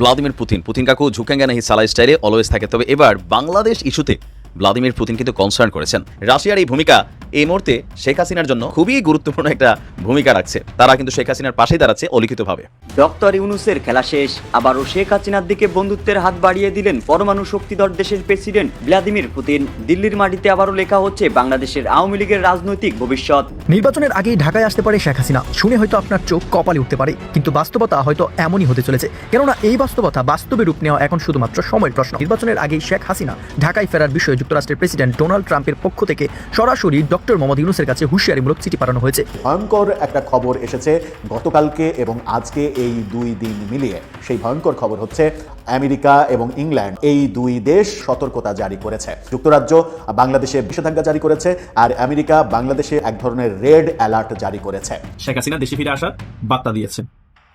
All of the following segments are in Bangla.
Vladimir Putin. পুতিন কাকু ঝুঁকেঙ্গা নাহি সালাই স্টাইলে অলওয়েজ থাকে। তবে এবার বাংলাদেশ ইস্যুতে ভ্লাদিমির পুতিন কিন্তু কনসার্ন করেছেন। রাশিয়ার এই ভূমিকা এই মুহূর্তে শেখ হাসিনার জন্য খুবই গুরুত্বপূর্ণ একটা ভূমিকা রাখছে। তারা কিন্তু শেখ হাসিনার পাশেই দাঁড়াচ্ছে অলিখিতভাবে। ডক্টর ইউনুসের খেলা শেষ আবারও শেখ হাসিনার দিকে বন্ধুত্বের হাত বাড়িয়ে দিলেন পরমাণু শক্তিধর দেশের প্রেসিডেন্ট ভ্লাদিমির পুতিন। দিল্লির মাটিতে আবারও লেখা হচ্ছে বাংলাদেশের আওয়ামী লীগের রাজনৈতিক ভবিষ্যৎ। নির্বাচনের আগেই ঢাকায় আসতে পারে শেখ হাসিনা। শুনে হয়তো আপনার চোখ কপালে উঠতে পারে কিন্তু বাস্তবতা হয়তো এমনই হতে চলেছে। কেননা এই বাস্তবতা বাস্তবে রূপ নেওয়া এখন শুধুমাত্র সময়ের প্রশ্ন। নির্বাচনের আগেই শেখ হাসিনা ঢাকায় ফেরার বিষয়ে যুক্তরাষ্ট্রের প্রেসিডেন্ট ডোনাল্ড ট্রাম্পের পক্ষ থেকে সরাসরি ডক্টর মোহাম্মদ ইউনুসের কাছে হুঁশিয়ারিমূলক চিঠি পাঠানো হয়েছে। ভয়ঙ্কর একটা খবর এসেছে গতকালকে এবং আজকে এই দুই দিন মিলিয়ে। সেই ভয়ঙ্কর খবর হচ্ছে আমেরিকা এবং ইংল্যান্ড এই দুই দেশ সতর্কতা জারি করেছে। যুক্তরাজ্য বাংলাদেশে নিষেধাজ্ঞা জারি করেছে আর আমেরিকা বাংলাদেশে এক ধরনের রেড অ্যালার্ট জারি করেছে। শেখ হাসিনা দেশে ফিরে আসার বার্তা দিয়েছেন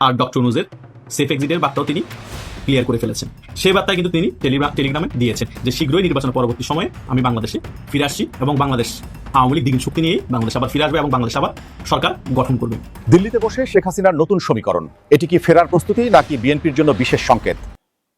আর ডক্টর নুজের সেফ এক্সিটের বার্তাও তিনি ক্লিয়ার করে ফেলেছেন। সেই বার্তায় কিন্তু তিনি টেলিগ্রাম টেলিগ্রামে দিয়েছেন যে শীঘ্রই নির্বাচন পরবর্তী সময়ে আমি বাংলাদেশে ফিরে আসছি এবং বাংলাদেশ আওয়ামী লীগ দ্বিগুণ শক্তি নিয়ে বাংলাদেশ আবার ফিরে আসবে এবং বাংলাদেশ আবার সরকার গঠন করবে। দিল্লিতে বসে শেখ হাসিনার নতুন সমীকরণ। এটি কি ফেরার প্রস্তুতি নাকি বিএনপির জন্য বিশেষ সংকেত?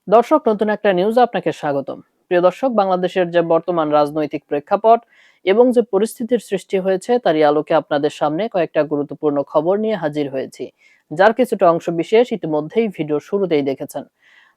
দর্শক নতুন একটা নিউজ আপনাকে স্বাগতম। প্রিয় দর্শক বাংলাদেশের যে বর্তমান রাজনৈতিক প্রেক্ষাপট এবং যে পরিস্থিতির সৃষ্টি হয়েছে তারই আলোকে আপনাদের সামনে কয়েকটা গুরুত্বপূর্ণ খবর নিয়ে হাজির হয়েছি। যার কিছুটা অংশ বিশেষ ইতিমধ্যেই ভিডিও শুরুতেই দেখেছেন।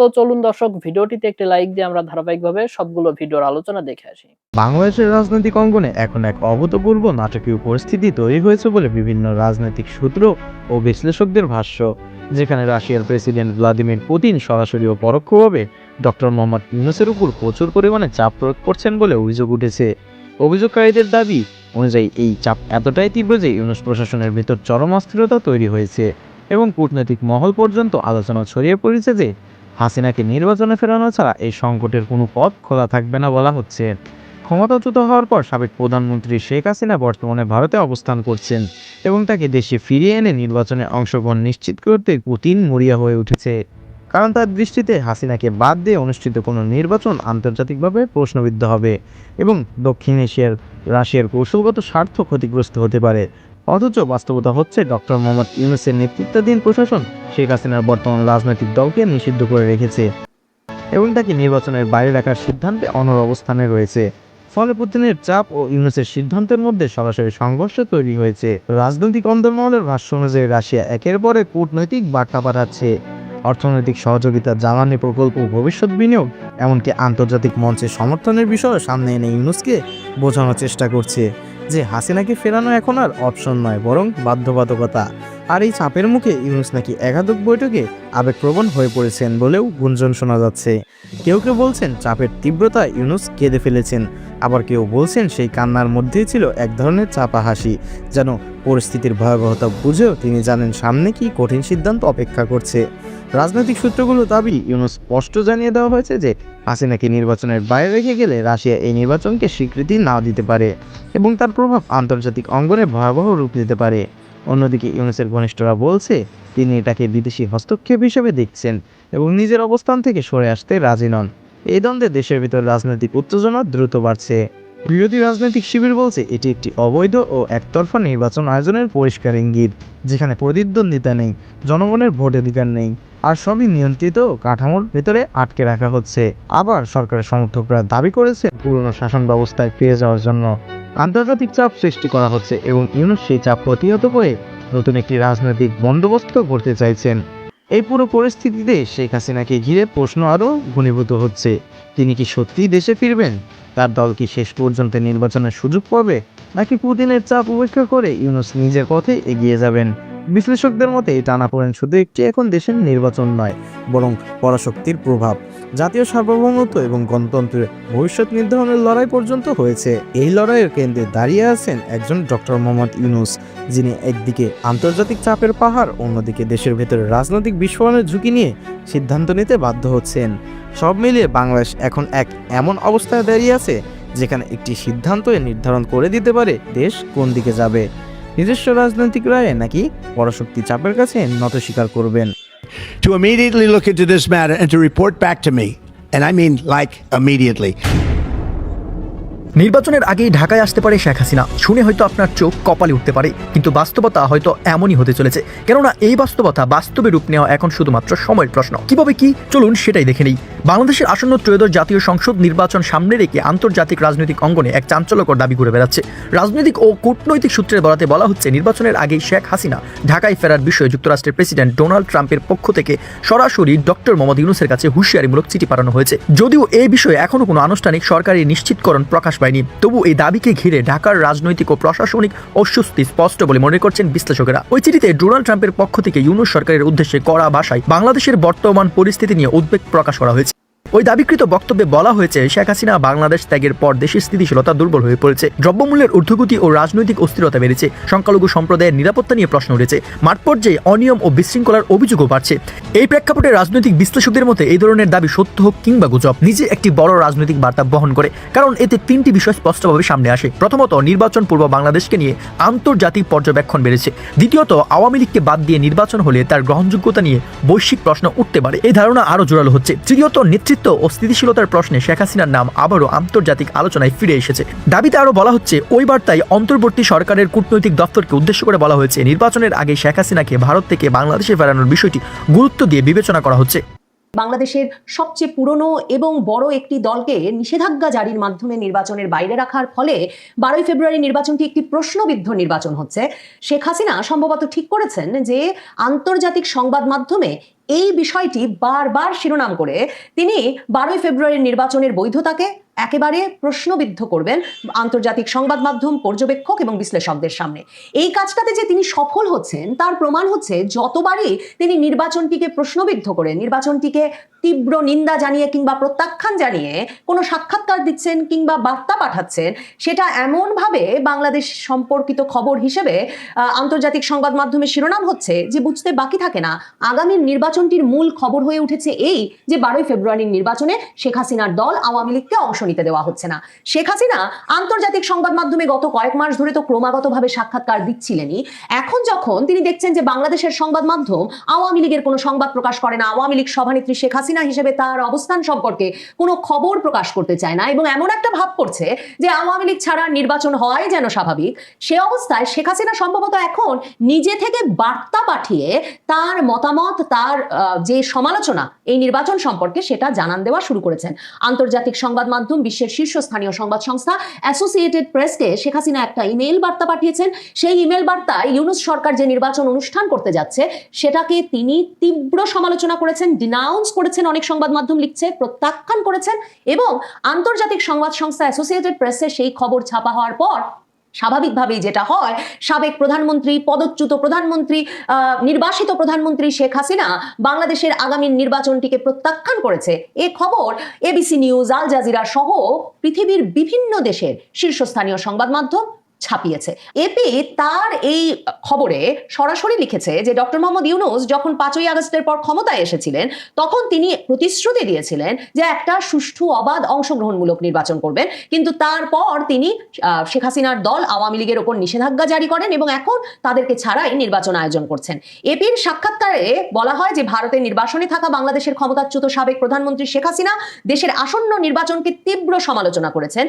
তো চলুন দর্শক, ভিডিওটিতে একটি লাইক দিয়ে আমরা ধারাবাহিকভাবে সবগুলো ভিডিওর আলোচনা দেখে আসি। বাংলাদেশের রাজনৈতিক অঙ্গনে এখন এক অভূতপূর্ব নাটকীয় পরিস্থিতি তৈরি হয়েছে বলে বিভিন্ন রাজনৈতিক সূত্র ও বিশ্লেষকদের ভাষ্য, যেখানে রাশিয়ার প্রেসিডেন্ট ভ্লাদিমির পুতিন সরাসরি ও পরোক্ষভাবে ডক্টর মোহাম্মদ ইউনুসের উপর প্রচুর পরিমাণে চাপ প্রয়োগ করছেন বলে অভিযোগ উঠেছে। অভিযোগকারীদের দাবি অনুযায়ী এই চাপ এতটাই তীব্র যে ইউনুস প্রশাসনের ভিতর চরম অস্থিরতা তৈরি হয়েছে এবং কূটনৈতিক মহল পর্যন্ত আলোচনা ছড়িয়ে পড়েছে যে হাসিনাকে নির্বাচনে ফেরানো ছাড়া এই সংকটের কোনো পথ খোলা থাকবে না বলা হচ্ছে। ক্ষমতাচ্যুত হওয়ার পর সাবেক প্রধানমন্ত্রী শেখ হাসিনা বর্তমানে ভারতে অবস্থান করছেন এবং তাকে দেশে ফিরিয়ে এনে নির্বাচনে অংশগ্রহণ নিশ্চিত করতে পুতিন মরিয়া হয়ে উঠেছে। কারণ তার দৃষ্টিতে হাসিনাকে বাদ দিয়ে অনুষ্ঠিত কোনো নির্বাচন আন্তর্জাতিকভাবে প্রশ্নবিদ্ধ হবে এবং দক্ষিণ এশিয়ার রাশিয়ার কৌশলগত স্বার্থ ক্ষতিগ্রস্ত হতে পারে। অথচ বাস্তবতা হচ্ছে ডক্টর মোহাম্মদ ইউনুসের নেতৃত্বাধীন প্রশাসন শেখ হাসিনার বর্তমান রাজনৈতিক দলকে নিষিদ্ধ করে রেখেছে এবং তাকে নির্বাচনের বাইরে রাখার সিদ্ধান্তে অনর অবস্থানে রয়েছে। ফলে পুতিনের চাপ ও ইউনুসের সিদ্ধান্তের মধ্যে সরাসরি সংঘর্ষ তৈরি হয়েছে। রাজনৈতিক অন্দরমহলের ভাষ্য অনুযায়ী, রাশিয়া একের পরে কূটনৈতিক বার্তা পাঠাচ্ছে। অর্থনৈতিক সহযোগিতা জ্বালানি প্রকল্প ভবিষ্যৎ বিনিয়োগ, এমনকি আন্তর্জাতিক মঞ্চে সমর্থনের বিষয়ে সামনে এনে ইউনুসকে বোঝানোর চেষ্টা করছে। যে হাসিনাকে ফেরানো এখন আর অপশন নয়, বরং বাধ্যবাধকতা। আর এই চাপের মুখে ইউনুস নাকি একাধিক বৈঠকে আবেগপ্রবণ হয়ে পড়েছেন বলেও গুঞ্জন শোনা যাচ্ছে। কেউ কেউ বলছেন চাপের তীব্রতা ইউনুস কেঁদে ফেলেছেন। আবার কেউ বলছেন সেই কান্নার মধ্যেই ছিল এক ধরনের চাপা হাসি, যেন পরিস্থিতির ভয়াবহতা বুঝেও তিনি জানেন সামনে কি কঠিন সিদ্ধান্ত অপেক্ষা করছে। রাজনৈতিক সূত্রগুলো দাবি, ইউনুস স্পষ্ট জানিয়ে দেওয়া হয়েছে যে হাসিনাকে নির্বাচনের বাইরে রেখে গেলে রাশিয়া এই নির্বাচনকে স্বীকৃতি না দিতে পারে এবং তার প্রভাব আন্তর্জাতিক অঙ্গনে ভয়াবহ রূপ দিতে পারে। অন্যদিকে ইউনুসের ঘনিষ্ঠরা বলছে, তিনি এটাকে বিদেশি হস্তক্ষেপ হিসেবে দেখছেন এবং নিজের অবস্থান থেকে সরে আসতে রাজি নন। এই দ্বন্দ্বে দেশের ভিতর রাজনৈতিক উত্তেজনা দ্রুত বাড়ছে। বিরোধী রাজনৈতিক শিবির বলছে, এটি একটি অবৈধ ও একতরফা নির্বাচন আয়োজনের পরিষ্কার ইঙ্গিত, যেখানে প্রতিদ্বন্দ্বিতা নেই, জনগণের ভোটাধিকার নেই, আর সবই নিয়ন্ত্রিত কাঠামোর ভেতরে আটকে রাখা হচ্ছে। আবার সরকারের সমর্থকরা দাবি করেছে পুরনো শাসন ব্যবস্থায় ফিরে যাওয়ার জন্য। আন্তর্জাতিক চাপ সৃষ্টি করা হচ্ছে এবং ইউনুস সেই চাপ প্রতিহত করে নতুন একটি রাজনৈতিক বন্দোবস্ত করতে চাইছেন। এই পুরো পরিস্থিতিতে শেখ হাসিনাকে ঘিরে প্রশ্ন আরও ঘনীভূত হচ্ছে। তিনি কি সত্যিই দেশে ফিরবেন? তার দল কি শেষ পর্যন্ত নির্বাচনের সুযোগ পাবে? নাকি পুতিনের চাপ উপেক্ষা করে ইউনুস নিজের পথে এগিয়ে যাবেন? বিশ্লেষকদের মতে, এই টানাপোড়েন শুধু একটি এখন দেশের নির্বাচন নয়, বরং পরাশক্তির প্রভাব। জাতীয় সার্বভৌমত্ব এবং গণতন্ত্রের ভবিষ্যৎ নির্ধারণের লড়াই পর্যন্ত হয়েছে। এই লড়াইয়ের কেন্দ্রে দাঁড়িয়ে আছেন একজন ডক্টর মোহাম্মদ ইউনুস, যিনি একদিকে আন্তর্জাতিক চাপের পাহাড়, অন্যদিকে দেশের ভেতরে রাজনৈতিক বিস্ফোরণের ঝুঁকি নিয়ে সিদ্ধান্ত নিতে বাধ্য হচ্ছেন। সব মিলিয়ে বাংলাদেশ এখন এক এমন অবস্থায় দাঁড়িয়ে আছে, যেখানে একটি সিদ্ধান্ত নির্ধারণ করে দিতে পারে দেশ কোন দিকে যাবে। নিজস্ব রাজনৈতিক রায়ে নাকি পরাশক্তি চাপের কাছে নত স্বীকার করবেন? To immediately look into report back to me and I like immediately নির্বাচনের আগেই ঢাকায় আসতে পারে শেখ হাসিনা। শুনে হয়তো আপনার চোখ কপালে উঠতে পারে, কিন্তু বাস্তবতা হয়তো এমনই হতে চলেছে। কেননা এই বাস্তবতা বাস্তবে রূপ নেওয়া এখন শুধুমাত্র সময়ের প্রশ্ন। কীভাবে কি? চলুন সেটাই দেখে নেই। বাংলাদেশের আসন্ন ত্রয়োদশ জাতীয় সংসদ নির্বাচন সামনে রেখে আন্তর্জাতিক রাজনৈতিক অঙ্গনে এক চাঞ্চল্যকর দাবি করে বেড়াচ্ছে। রাজনৈতিক ও কূটনৈতিক সূত্রের বরাতে বলা হচ্ছে, নির্বাচনের আগেই শেখ হাসিনা ঢাকায় ফেরার বিষয়ে যুক্তরাষ্ট্রের প্রেসিডেন্ট ডোনাল্ড ট্রাম্পের পক্ষ থেকে সরাসরি ডক্টর মোহাম্মদ ইউনুসের কাছে হুঁশিয়ারিমূলক চিঠি পাঠানো হয়েছে। যদিও এই বিষয়ে এখনও কোনো আনুষ্ঠানিক সরকারি নিশ্চিতকরণ প্রকাশ পায়নি। তবু এই দাবিকে ঘিরে ঢাকার রাজনৈতিক ও প্রশাসনিক অস্বস্তি স্পষ্ট বলে মনে করছেন বিশ্লেষকেরা। ওই চিঠিতে ডোনাল্ড ট্রাম্পের পক্ষ থেকে ইউনুস সরকারের উদ্দেশ্যে কড়া ভাষায় বাংলাদেশের বর্তমান পরিস্থিতি নিয়ে উদ্বেগ প্রকাশ করা হয়েছে। ওই দাবিকৃত বক্তব্যে বলা হয়েছে, শেখ হাসিনা বাংলাদেশ ত্যাগের পর দেশের স্থিতিশীলতা দুর্বল হয়ে পড়েছে, দ্রব্যমূল্যের ঊর্ধ্বগতি ও রাজনৈতিক অস্থিরতা বেড়েছে, সংখ্যালঘু সম্প্রদায়ের নিরাপত্তা নিয়ে প্রশ্ন উঠেছে, মাঠ পর্যায়ে অনিয়ম ও বিশৃঙ্খলার অভিযোগও বাড়ছে। এই প্রেক্ষাপটে রাজনৈতিক বিশ্লেষকদের মতে এই ধরনের দাবি সত্য হোক কিংবা গুজব, নিজে একটি বড় রাজনৈতিক বার্তা বহন করে, কারণ এতে তিনটি বিষয় স্পষ্টভাবে সামনে আসে। প্রথমত, নির্বাচন পূর্ব বাংলাদেশকে নিয়ে আন্তর্জাতিক পর্যবেক্ষণ বেড়েছে। দ্বিতীয়ত, আওয়ামী লীগকে বাদ দিয়ে নির্বাচন হলে তার গ্রহণযোগ্যতা নিয়ে বৈশ্বিক প্রশ্ন উঠতে পারে। এই ধারণা আরও জোরালো হচ্ছে। তৃতীয়ত, নেতৃত্ব ও স্থিতিশীলতার প্রশ্নে শেখ হাসিনার নাম আবারও আন্তর্জাতিক আলোচনায় ফিরে এসেছে। দাবিতে আরও বলা হচ্ছে, ওই বার্তায় অন্তর্বর্তী সরকারের কূটনৈতিক দপ্তরকে উদ্দেশ্য করে বলা হয়েছে, নির্বাচনের আগে শেখ হাসিনাকে ভারত থেকে বাংলাদেশে ফেরানোর বিষয়টি গুরুত্ব দিয়ে বিবেচনা করা হচ্ছে। বাংলাদেশের সবচেয়ে পুরনো এবং বড় একটি দলকে নিষেধাজ্ঞা জারির মাধ্যমে নির্বাচনের বাইরে রাখার ফলে বারোই ফেব্রুয়ারি নির্বাচনটি একটি প্রশ্নবিদ্ধ নির্বাচন হচ্ছে। শেখ হাসিনা সম্ভবত ঠিক করেছেন যে আন্তর্জাতিক সংবাদ মাধ্যমে এই বিষয়টি বারবার শিরোনাম করে তিনি বারোই ফেব্রুয়ারির নির্বাচনের বৈধতাকে একেবারে প্রশ্নবিদ্ধ করবেন আন্তর্জাতিক সংবাদ মাধ্যম, পর্যবেক্ষক এবং বিশ্লেষকদের সামনে। এই কাজটাতে যে তিনি সফল হচ্ছেন, তার প্রমাণ হচ্ছে যতবারই তিনি নির্বাচনটিকে প্রশ্নবিদ্ধ করে, নির্বাচনটিকে তীব্র নিন্দা জানিয়ে কিংবা প্রত্যাখ্যান জানিয়ে কোনো সাক্ষাৎকার দিচ্ছেন কিংবা বার্তা পাঠাচ্ছেন, সেটা এমনভাবে বাংলাদেশ সম্পর্কিত খবর হিসেবে আন্তর্জাতিক সংবাদ মাধ্যমে শিরোনাম হচ্ছে যে বুঝতে বাকি থাকে না। আগামীর নির্বাচনটির মূল খবর হয়ে উঠেছে এই যে বারোই ফেব্রুয়ারির নির্বাচনে শেখ হাসিনার দল আওয়ামী লীগকে অংশ নিতে দেওয়া হচ্ছে না। শেখ হাসিনা আন্তর্জাতিক সংবাদ মাধ্যমে গত কয়েক মাস ধরে তো ক্রমাগতভাবে সাক্ষাৎকার দিচ্ছিলেনই। এখন যখন তিনি দেখছেন যে বাংলাদেশের সংবাদ মাধ্যম আওয়ামী লীগের কোনো সংবাদ প্রকাশ করে না, আওয়ামী লীগ সভানেত্রী শেখ হাসিনা হিসেবে তার অবস্থান সম্পর্কে কোনো খবর প্রকাশ করতে চায় না এবং এমন একটা ভাব করছে যে আওয়ামী লীগ ছাড়া নির্বাচন হয় যেন স্বাভাবিক, সে অবস্থায় শেখ হাসিনা সম্ভবত এখন নিজে থেকে বার্তা পাঠিয়ে তার মতামত, তার যে সমালোচনা এই নির্বাচন সম্পর্কে সেটা জানান দেওয়া শুরু করেছেন। আন্তর্জাতিক সংবাদ মাধ্যম বিশ্বের শীর্ষস্থানীয় সংবাদ সংস্থা অ্যাসোসিয়েটেড প্রেসকে শেখ হাসিনা একটা ইমেল বার্তা পাঠিয়েছেন। সেই ইমেল বার্তায় ইউনুস সরকার যে নির্বাচন অনুষ্ঠান করতে যাচ্ছে, সেটাকে তিনি তীব্র সমালোচনা করেছেন ডিনাউন্স করেছেন, অনেক সংবাদ মাধ্যম লিখছে, প্রত্যাখ্যান করেছেন এবং আন্তর্জাতিক সংবাদ সংস্থা অ্যাসোসিয়েটেড প্রেসে সেই খবর ছাপা হওয়ার পর স্বাভাবিকভাবেই যেটা হয়, সাবেক প্রধানমন্ত্রী, পদচ্যুত প্রধানমন্ত্রী নির্বাসিত প্রধানমন্ত্রী শেখ হাসিনা বাংলাদেশের আগামী নির্বাচনটিকে প্রত্যাখ্যান করেছে। এ খবর এবিসি নিউজ, আল জাজিরা সহ পৃথিবীর বিভিন্ন দেশের শীর্ষস্থানীয় সংবাদ মাধ্যম ছাপিয়েছে। এপি তার এই খবরে সরাসরি লিখেছে যে, ডক্টর মোহাম্মদ ইউনুস যখন পাঁচই আগস্টের পর ক্ষমতায় এসেছিলেন, তখন তিনি প্রতিশ্রুতি দিয়েছিলেন যে, একটা সুষ্ঠু, অবাধ অংশগ্রহণমূলক নির্বাচন করবেন। কিন্তু তারপর তিনি শেখ হাসিনার দল আওয়ামী লীগের ওপর নিষেধাজ্ঞা জারি করেন এবং এখন তাদেরকে ছাড়াই নির্বাচন আয়োজন করছেন। এপির সাক্ষাৎকারে বলা হয় যে, ভারতের নির্বাসনে থাকা বাংলাদেশের ক্ষমতাচ্যুত সাবেক প্রধানমন্ত্রী শেখ হাসিনা দেশের আসন্ন নির্বাচনকে তীব্র সমালোচনা করেছেন।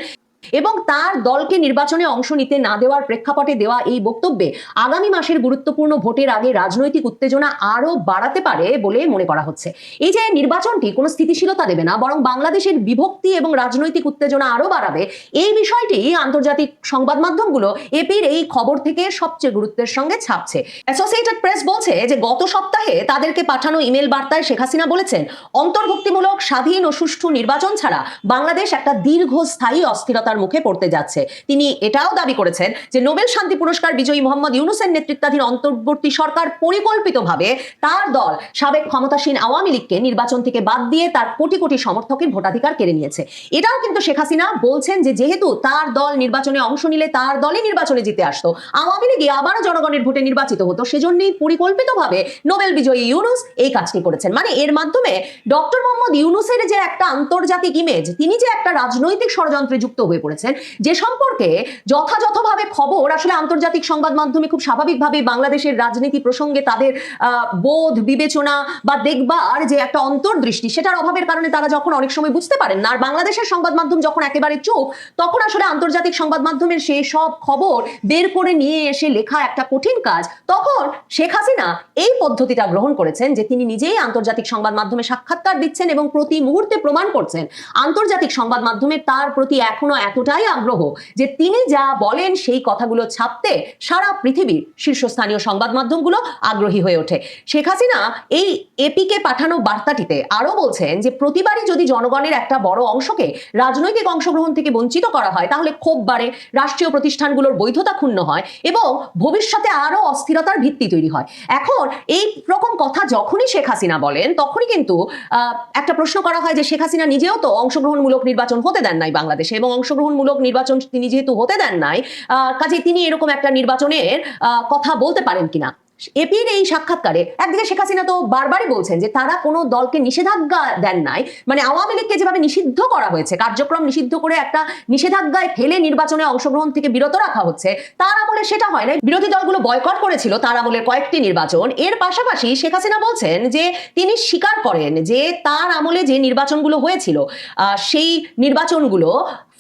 এবং তার দলকে নির্বাচনে অংশ নিতে না দেওয়ার প্রেক্ষাপটে দেওয়া এই বক্তব্যে আগামী মাসের গুরুত্বপূর্ণ ভোটের আগে রাজনৈতিক উত্তেজনা আরও বাড়াতে পারে বলে মনে করা হচ্ছে। এই যে নির্বাচনটি কোনো স্থিতিশীলতা দেবে না, বরং বাংলাদেশের বিভক্তি এবং রাজনৈতিক উত্তেজনা আরও বাড়াবে, এই বিষয়টি আন্তর্জাতিক সংবাদ মাধ্যমগুলো এপির এই খবর থেকে সবচেয়ে গুরুত্বের সঙ্গে ছাপছে। অ্যাসোসিয়েটেড প্রেস বলছে যে, গত সপ্তাহে তাদেরকে পাঠানো ইমেল বার্তায় শেখ হাসিনা বলেছেন, অন্তর্ভুক্তিমূলক, স্বাধীন ও সুষ্ঠু নির্বাচন ছাড়া বাংলাদেশ একটা দীর্ঘস্থায়ী অস্থিরতার জটিলতার মুখে পড়তে যাচ্ছে। তিনি এটাও দাবি করেছেন যে নোবেল শান্তি পুরস্কার বিজয়ী মোহাম্মদ ইউনুসের নেতৃত্বাধীন অন্তর্বর্তী সরকার পরিকল্পিতভাবে তার দল সাবেক ক্ষমতাসীন আওয়ামী লীগকে নির্বাচন থেকে বাদ দিয়ে তার কোটি কোটি সমর্থকের ভোটাধিকার কেড়ে নিয়েছে। এটাও কিন্তু শেখ হাসিনা বলছেন যে যেহেতু তার দল নির্বাচনে অংশ নিলে তার দলই নির্বাচনে জিতে আসতো, আওয়ামী লীগে আবারও জনগণের ভোটে নির্বাচিত হতো, সেজন্যই পরিকল্পিতভাবে নোবেল বিজয়ী ইউনুস এই কাজটি করেছেন। মানে এর মাধ্যমে ডক্টর মোহাম্মদ ইউনুসের যে একটা আন্তর্জাতিক ইমেজ তিনি যে একটা রাজনৈতিক ষড়যন্ত্রে যুক্ত হয়ে পড়েছেন যে সম্পর্কে যথাযথভাবে খবর, আসলে আন্তর্জাতিক সংবাদ মাধ্যমে খুব স্বাভাবিকভাবে বাংলাদেশের রাজনীতি প্রসঙ্গে তাদের বোধ, বিবেচনা বা দেখবার যে একটা অন্তর্দৃষ্টি, সেটার অভাবের কারণে তারা যখন অনেক সময় বুঝতে পারেন না, আর বাংলাদেশের সংবাদ মাধ্যম যখন একেবারে চুপ তখন আসলে আন্তর্জাতিক সংবাদ মাধ্যমের সেই সব খবর বের করে নিয়ে এসে লেখা একটা কঠিন কাজ, তখন শেখ হাসিনা এই পদ্ধতিটা গ্রহণ করেছেন যে তিনি নিজেই আন্তর্জাতিক সংবাদ মাধ্যমে সাক্ষাৎকার দিচ্ছেন এবং প্রতি মুহূর্তে প্রমাণ করছেন। আন্তর্জাতিক সংবাদ মাধ্যমে তার প্রতি এখনও এতটাই আগ্রহ যে তিনি যা বলেন সেই কথাগুলো ছাপতে সারা পৃথিবীর শীর্ষস্থানীয় সংবাদ মাধ্যমগুলো আগ্রহী হয়ে ওঠে। শেখ হাসিনা এই এপিকে পাঠানো বার্তাটিতে আরও বলছেন যে, প্রতিবারই যদি জনগণের একটা বড় অংশকে রাজনৈতিক অংশগ্রহণ থেকে বঞ্চিত করা হয়, তাহলে ক্ষোভ বাড়ে, রাষ্ট্রীয় প্রতিষ্ঠানগুলোর বৈধতা ক্ষুণ্ণ হয় এবং ভবিষ্যতে আরও অস্থিরতার ভিত্তি তৈরি হয়। এখন এই রকম কথা যখনই শেখ হাসিনা বলেন, তখনই কিন্তু একটা প্রশ্ন করা হয় যে, শেখ হাসিনা নিজেও তো অংশগ্রহণমূলক নির্বাচন হতে দেন নাই বাংলাদেশে এবং অংশগ্রহণমূলক নির্বাচন তিনি যেহেতু হতে দেন নাই কাজে তিনি এরকম একটা নির্বাচনের কথা বলতে পারেন কিনা? এপির এই সাক্ষাৎকারে একদিকে শেখ হাসিনা তো বারবারই বলছেন যে তারা কোনো দলকে নিষেধাজ্ঞা দেন নাই মানে আওয়ামী লীগকে যেভাবে নিষিদ্ধ করা হয়েছে, কার্যক্রম নিষিদ্ধ করে একটা নিষেধাজ্ঞায় ফেলে নির্বাচনে অংশগ্রহণ থেকে বিরত রাখা হচ্ছে, তার আমলে সেটা হয় না বিরোধী দলগুলো বয়কট করেছিল তার আমলের কয়েকটি নির্বাচন, এর পাশাপাশি শেখ হাসিনা বলছেন যে তিনি স্বীকার করেন যে তার আমলে যে নির্বাচনগুলো হয়েছিল সেই নির্বাচনগুলো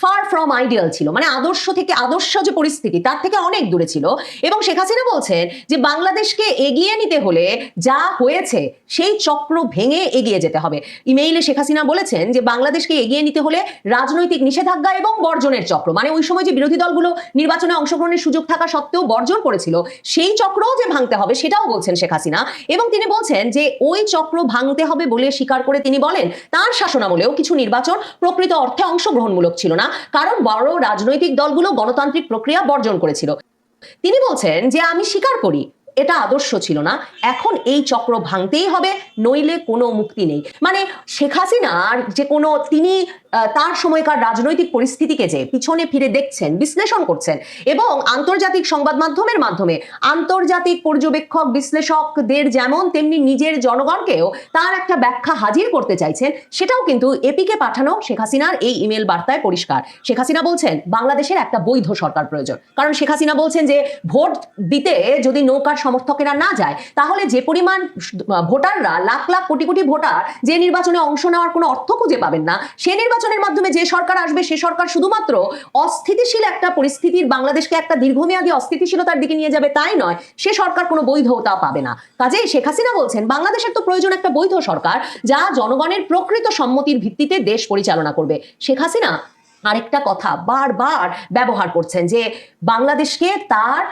ফার ফ্রম আইডিয়াল ছিল মানে আদর্শ থেকে আদর্শ যে পরিস্থিতি, তার থেকে অনেক দূরে ছিল। এবং শেখ হাসিনা বলছেন যে, বাংলাদেশকে এগিয়ে নিতে হলে যা হয়েছে, সেই চক্র ভেঙে এগিয়ে যেতে হবে। ইমেইলে শেখ হাসিনা বলেছেন যে, বাংলাদেশকে এগিয়ে নিতে হলে রাজনৈতিক নিষেধাজ্ঞা এবং বর্জনের চক্র মানে ওই সময় যে বিরোধী দলগুলো নির্বাচনে অংশগ্রহণের সুযোগ থাকা সত্ত্বেও বর্জন করেছিল, সেই চক্রও যে ভাঙতে হবে, সেটাও বলছেন শেখ হাসিনা। এবং তিনি বলছেন যে, ওই চক্র ভাঙতে হবে বলে স্বীকার করে তিনি বলেন, তার শাসনামলেও কিছু নির্বাচন প্রকৃত অর্থে অংশগ্রহণমূলক ছিল না। কারণ বড় রাজনৈতিক দলগুলো গণতান্ত্রিক প্রক্রিয়া বর্জন করেছিল। তিনি বলছেন যে আমি স্বীকার করি এটা আদর্শ ছিল না। এখন এই চক্র ভাঙতেই হবে, নইলে কোনো মুক্তি নেই। মানে শেখ হাসিনার যে কোনো তিনি তার সময়কার রাজনৈতিক পরিস্থিতিকে যে পিছনে ফিরে দেখছেন, বিশ্লেষণ করছেন এবং আন্তর্জাতিক সংবাদ মাধ্যমের মাধ্যমে আন্তর্জাতিক পর্যবেক্ষক, বিশ্লেষকদের যেমন, তেমনি নিজের জনগণকেও তার একটা ব্যাখ্যা হাজির করতে চাইছেন, সেটাও কিন্তু এপিকে পাঠানো শেখ হাসিনার এই ইমেল বার্তায় পরিষ্কার। শেখ হাসিনা বলছেন, বাংলাদেশের একটা বৈধ সরকার প্রয়োজন। কারণ শেখ হাসিনা বলছেন যে, ভোট দিতে যদি নৌকার সমর্থকেরা না যায়, তাহলে যে পরিমাণ ভোটাররা লাখ লাখ কোটি কোটি ভোটার যে নির্বাচনে অংশ নেওয়ার কোনো অর্থ খুঁজে পাবেন না, সে নির্বাচনের মাধ্যমে যে সরকার আসবে, সে সরকার শুধুমাত্র অস্থিতিশীল একটা পরিস্থিতির বাংলাদেশকে একটা দীর্ঘমেয়াদী অস্থিতিশীলতার দিকে নিয়ে যাবে তাই নয়, সে সরকার কোনো বৈধতা পাবে না। কাজেই শেখ হাসিনা বলছেন, বাংলাদেশের তো প্রয়োজন একটা বৈধ সরকার যা জনগণের প্রকৃত সম্মতির ভিত্তিতে দেশ পরিচালনা করবে। শেখ হাসিনা আরেকটা কথা বারবার ব্যবহার করছেন যে, বাংলাদেশকে তার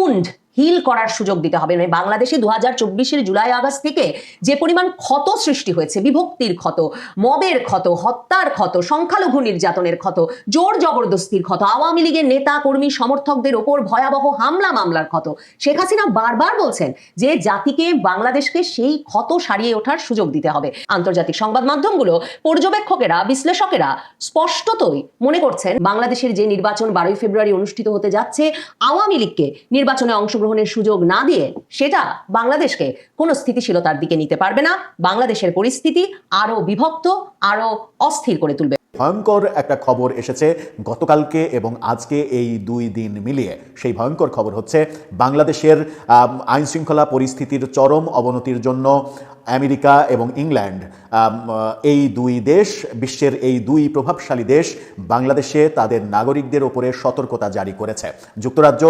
উন্ড হিল করার সুযোগ দিতে হবে। মানে বাংলাদেশে দু হাজার চব্বিশের জুলাই আগস্ট থেকে যে পরিমাণ ক্ষত সৃষ্টি হয়েছে, বিভক্তির ক্ষত, মবের ক্ষত, হত্যার ক্ষত, সংখ্যালঘু নির্যাতনের ক্ষত, জোর জবরদস্তির ক্ষত, আওয়ামী লীগের নেতা, কর্মী, সমর্থকদের ওপর ভয়াবহ হামলা মামলার ক্ষত। শেখ হাসিনা বারবার বলছেন যে জাতিকে, বাংলাদেশকে সেই ক্ষত সারিয়ে ওঠার সুযোগ দিতে হবে। আন্তর্জাতিক সংবাদ মাধ্যমগুলো পর্যবেক্ষকেরা, বিশ্লেষকেরা স্পষ্টতই মনে করছেন, বাংলাদেশের যে নির্বাচন বারোই ফেব্রুয়ারি অনুষ্ঠিত হতে যাচ্ছে, আওয়ামী লীগকে নির্বাচনে অংশগ্রহণের সুযোগ না দিয়ে সেটা বাংলাদেশকে কোনো স্থিতিশীলতার দিকে নিতে পারবে না। বাংলাদেশের পরিস্থিতি আরও বিভক্ত, আরও অস্থির করে তুলবে। ভয়ঙ্কর একটা খবর এসেছে গতকালকে এবং আজকে এই দুই দিন মিলিয়ে। সেই ভয়ঙ্কর খবর হচ্ছে, বাংলাদেশের আইন শৃঙ্খলা পরিস্থিতির চরম অবনতির জন্য আমেরিকা এবং ইংল্যান্ড এই দুই দেশ, বিশ্বের এই দুই প্রভাবশালী দেশ, বাংলাদেশে তাদের নাগরিকদের উপরে সতর্কতা জারি করেছে। যুক্তরাজ্য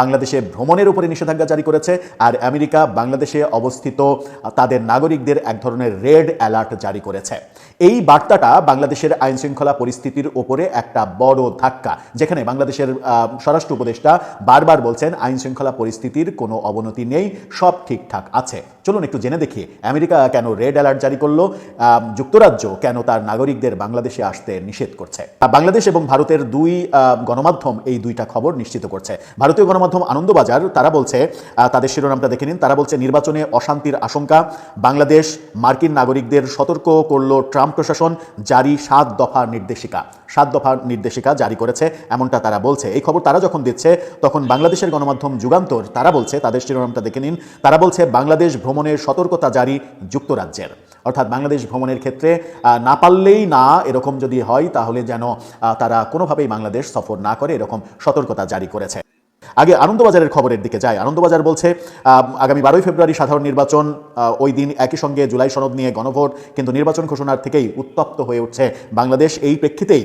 বাংলাদেশে ভ্রমণের উপরে নিষেধাজ্ঞা জারি করেছে আর আমেরিকা বাংলাদেশে অবস্থিত তাদের নাগরিকদের এক ধরনের রেড অ্যালার্ট জারি করেছে। এই বার্তাটা বাংলাদেশের আইন শৃঙ্খলা পরিস্থিতির ওপরে একটা বড় ধাক্কা। যেখানে বাংলাদেশের স্বরাষ্ট্র উপদেষ্টা বারবার বলছেন আইন শৃঙ্খলা পরিস্থিতির কোনো অবনতি নেই, সব ঠিকঠাক আছে। চলুন একটু জেনে দেখি, আমেরিকা কেন রেড অ্যালার্ট জারি করল যুক্তরাজ্য কেন তার নাগরিকদের বাংলাদেশে আসতে নিষেধ করছে। বাংলাদেশ এবং ভারতের দুই গণমাধ্যম এই দুইটা খবর নিশ্চিত করছে। ভারতীয় গণমাধ্যম আনন্দবাজার, তারা বলছে তাদের শিরোনামটা দেখে নিন। তারা বলছে, নির্বাচনে অশান্তির আশঙ্কা, বাংলাদেশ মার্কিন নাগরিকদের সতর্ক করল ট্রাম্প। প্রশাসন জারি সাত দফা নির্দেশিকা। সাত দফা নির্দেশিকা জারি করেছে, এমনটা তারা বলছে। এই খবর তারা যখন দিচ্ছে, তখন বাংলাদেশের গণমাধ্যম যুগান্তর, তারা বলছে, তাদের শিরোনামটা দেখে নিন, তারা বলছে, বাংলাদেশ ভ্রমণের সতর্কতা জারি যুক্তরাজ্যের। অর্থাৎ বাংলাদেশ ভ্রমণের ক্ষেত্রে না পারলেই না এরকম যদি হয়, তাহলে যেন তারা কোনোভাবেই বাংলাদেশ সফর না করে, এরকম সতর্কতা জারি করেছে। আগে আনন্দবাজারের খবরের দিকে যায় আনন্দবাজার বলছে আগামী বারোই ফেব্রুয়ারি সাধারণ নির্বাচন ওই দিন একই সঙ্গে জুলাই সনদ নিয়ে গণভোট, কিন্তু নির্বাচন ঘোষণার থেকেই উত্তপ্ত হয়ে উঠছে বাংলাদেশ। এই প্রেক্ষিতেই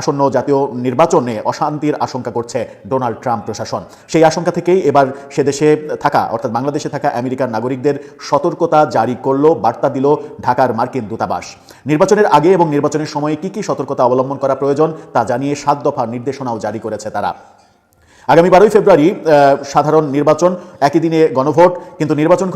আসন্ন জাতীয় নির্বাচনে অশান্তির আশঙ্কা করছে ডোনাল্ড ট্রাম্প প্রশাসন। সেই আশঙ্কা থেকেই এবার সে দেশে থাকা, অর্থাৎ বাংলাদেশে থাকা আমেরিকার নাগরিকদের সতর্কতা জারি করল, বার্তা দিল ঢাকার মার্কিন দূতাবাস। নির্বাচনের আগে এবং নির্বাচনের সময়ে কি কি সতর্কতা অবলম্বন করা প্রয়োজন তা জানিয়ে সাত দফা নির্দেশনাও জারি করেছে তারা। আগামী বারোই ফেব্রুয়ারি সাধারণ নির্বাচন, একই দিনে গণভোট, কিন্তু নির্বাচন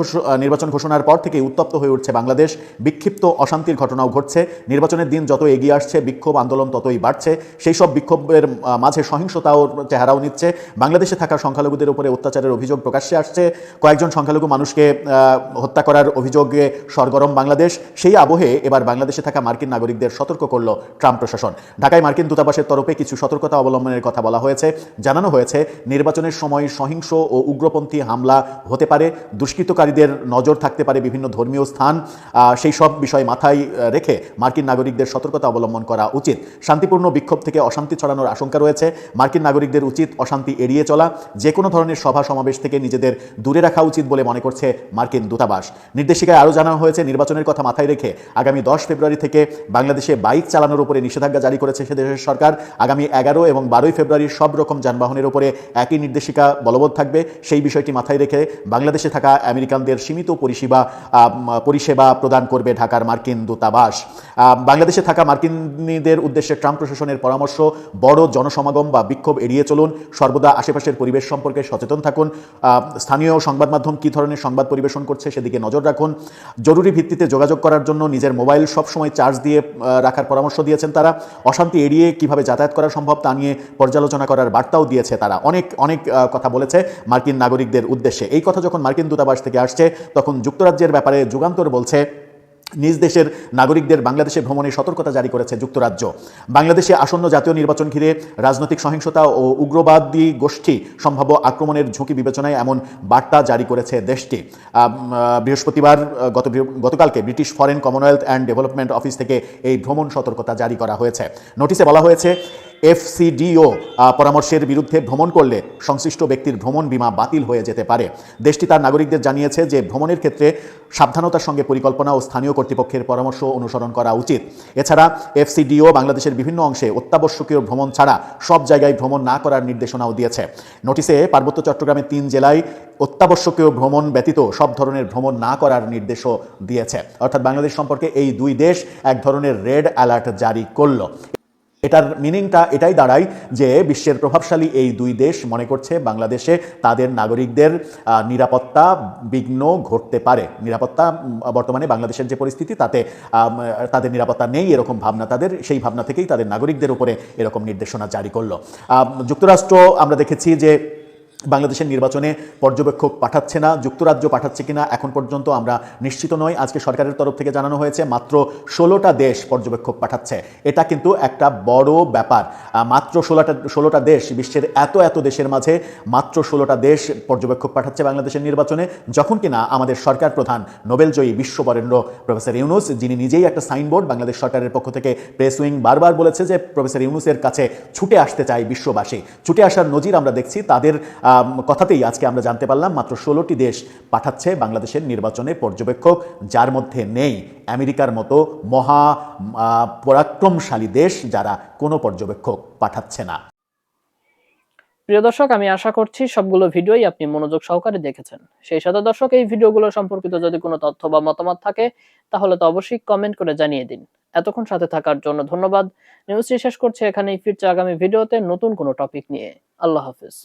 নির্বাচন ঘোষণার পর থেকে উত্তপ্ত হয়ে উঠছে বাংলাদেশ। বিক্ষিপ্ত অশান্তির ঘটনাও ঘটছে। নির্বাচনের দিন যত এগিয়ে আসছে, বিক্ষোভ আন্দোলন ততই বাড়ছে। সেই সব বিক্ষোভের মাঝে সহিংসতাও চেহারাও নিচ্ছে। বাংলাদেশে থাকা সংখ্যালঘুদের উপরে অত্যাচারের অভিযোগ প্রকাশ্যে আসছে। কয়েকজন সংখ্যালঘু মানুষকে হত্যা করার অভিযোগে সরগরম বাংলাদেশ। সেই আবহে এবার বাংলাদেশে থাকা মার্কিন নাগরিকদের সতর্ক করল ট্রাম্প প্রশাসন। ঢাকায় মার্কিন দূতাবাসের তরফে কিছু সতর্কতা অবলম্বনের কথা বলা হয়েছে। জানানো হয়েছে নির্বাচনের সময় সহিংস ও উগ্রপন্থী হামলা হতে পারে, দুষ্কৃতকারীদের নজর থাকতে পারে বিভিন্ন ধর্মীয় স্থান। সেই সব বিষয় মাথায় রেখে মার্কিন নাগরিকদের সতর্কতা অবলম্বন করা উচিত। শান্তিপূর্ণ বিক্ষোভ থেকে অশান্তি ছড়ানোর আশঙ্কা রয়েছে। মার্কিন নাগরিকদের উচিত অশান্তি এড়িয়ে চলা। যে কোনো ধরনের সভা সমাবেশ থেকে নিজেদের দূরে রাখা উচিত বলে মনে করছে মার্কিন দূতাবাস। নির্দেশিকায় আরও জানানো হয়েছে, নির্বাচনের কথা মাথায় রেখে আগামী দশ ফেব্রুয়ারি থেকে বাংলাদেশে বাইক চালানোর উপরে নিষেধাজ্ঞা জারি করেছে সে দেশের সরকার। আগামী এগারো এবং বারোই ফেব্রুয়ারি সব রকম যানবাহনের উপরে একই নির্দেশিকা বলবৎ থাকবে। সেই বিষয়টি মাথায় রেখে বাংলাদেশে থাকা আমেরিকানদের সীমিত পরিষেবা পরিষেবা প্রদান করবে ঢাকার মার্কিন দূতাবাস। বাংলাদেশে থাকা মার্কিনীদের উদ্দেশ্যে ট্রাম্প প্রশাসনের পরামর্শ, বড় জনসমাগম বা বিক্ষোভ এড়িয়ে চলুন। সর্বদা আশেপাশের পরিবেশ সম্পর্কে সচেতন থাকুন। স্থানীয় সংবাদ মাধ্যম কী ধরনের সংবাদ পরিবেশন করছে সেদিকে নজর রাখুন। জরুরি ভিত্তিতে যোগাযোগ করার জন্য নিজের মোবাইল সবসময় চার্জ দিয়ে রাখার পরামর্শ দিয়েছেন তারা। অশান্তি এড়িয়ে কীভাবে যাতায়াত করা সম্ভব তা নিয়ে পর্যালোচনা করার বার্তাও দিয়েছে তারা। অনেক অনেক কথা বলেছে মার্কিন নাগরিকদের উদ্দেশ্যে। এই কথা যখন মার্কিন দূতাবাস থেকে আসছে, তখন যুক্তরাজ্যের ব্যাপারে যুগান্তর বলছে, নিজ দেশের নাগরিকদের বাংলাদেশে ভ্রমণে সতর্কতা জারি করেছে যুক্তরাজ্য। বাংলাদেশে আসন্ন জাতীয় নির্বাচন ঘিরে রাজনৈতিক সহিংসতা ও উগ্রবাদী গোষ্ঠী সম্ভাব্য আক্রমণের ঝুঁকি বিবেচনায় এমন বার্তা জারি করেছে দেশটি। বৃহস্পতিবার গত গতকালকে British Foreign Commonwealth and Development Office থেকে এই ভ্রমণ সতর্কতা জারি করা হয়েছে। নোটিশে বলা হয়েছে এফসিডিও পরামর্শের বিরুদ্ধে ভ্রমণ করলে সংশ্লিষ্ট ব্যক্তির ভ্রমণ বিমা বাতিল হয়ে যেতে পারে। দেশটি তার নাগরিকদের জানিয়েছে যে ভ্রমণের ক্ষেত্রে সাবধানতার সঙ্গে পরিকল্পনা ও স্থানীয় কর্তৃপক্ষের পরামর্শ অনুসরণ করা উচিত। এছাড়া এফসিডিও বাংলাদেশের বিভিন্ন অংশে অত্যাবশ্যকীয় ভ্রমণ ছাড়া সব জায়গায় ভ্রমণ না করার নির্দেশনাও দিয়েছে। নোটিশে পার্বত্য চট্টগ্রামের তিন জেলায় অত্যাবশ্যকীয় ভ্রমণ ব্যতীত সব ধরনের ভ্রমণ না করার নির্দেশও দিয়েছে। অর্থাৎ বাংলাদেশ সম্পর্কে এই দুই দেশ এক ধরনের রেড অ্যালার্ট জারি করল। এটার মিনিংটা এটাই দাঁড়ায় যে বিশ্বের প্রভাবশালী এই দুই দেশ মনে করছে বাংলাদেশে তাদের নাগরিকদের নিরাপত্তা বিঘ্ন ঘটতে পারে। নিরাপত্তা বর্তমানে বাংলাদেশের যে পরিস্থিতি তাতে তাদের নিরাপত্তা নেই, এরকম ভাবনা তাদের, সেই ভাবনা থেকেই তাদের নাগরিকদের উপরে এরকম নির্দেশনা জারি করল। যুক্তরাষ্ট্র আমরা দেখেছি যে বাংলাদেশের নির্বাচনে পর্যবেক্ষক পাঠাচ্ছে না, যুক্তরাজ্য পাঠাচ্ছে কিনা এখন পর্যন্ত আমরা নিশ্চিত নই। আজকে সরকারের তরফ থেকে জানানো হয়েছে, মাত্র ষোলোটা দেশ পর্যবেক্ষক পাঠাচ্ছে। এটা কিন্তু একটা বড় ব্যাপার। মাত্র ষোলোটা ষোলোটা দেশ বিশ্বের এত এত দেশের মাঝে মাত্র ষোলোটা দেশ পর্যবেক্ষক পাঠাচ্ছে বাংলাদেশের নির্বাচনে, যখন কিনা আমাদের সরকার প্রধান, নোবেলজয়ী বিশ্ববরেণ্য প্রফেসর ইউনুস, যিনি নিজেই একটা সাইনবোর্ড বাংলাদেশ সরকারের পক্ষ থেকে প্রেস উইং বারবার বলেছে যে, প্রফেসর ইউনুসের কাছে ছুটে আসতে চাই বিশ্ববাসী। ছুটে আসার নজির আমরা দেখছি, তাদের কথাতেই আজকে আমরা জানতে পারলাম মাত্র ষোলোটি দেশ পাঠাচ্ছে বাংলাদেশের নির্বাচনে পর্যবেক্ষক, যার মধ্যে নেই আমেরিকার মতো মহা পরাক্রমশালী দেশ যারা কোনো পর্যবেক্ষক পাঠাচ্ছে না। প্রিয় দর্শক, আমি আশা করছি সবগুলো ভিডিওই আপনি মনোযোগ সহকারে দেখেছেন। সেই সাথে দর্শক, এই ভিডিওগুলো সম্পর্কিত যদি কোনো তথ্য বা মতামত থাকে, তাহলে তো অবশ্যই কমেন্ট করে জানিয়ে দিন। এতক্ষণ সাথে থাকার জন্য ধন্যবাদ। নিউজটি শেষ করছে এখানেই, ফিরছে আগামী ভিডিওতে নতুন কোনো টপিক নিয়ে। আল্লাহ হাফিজ।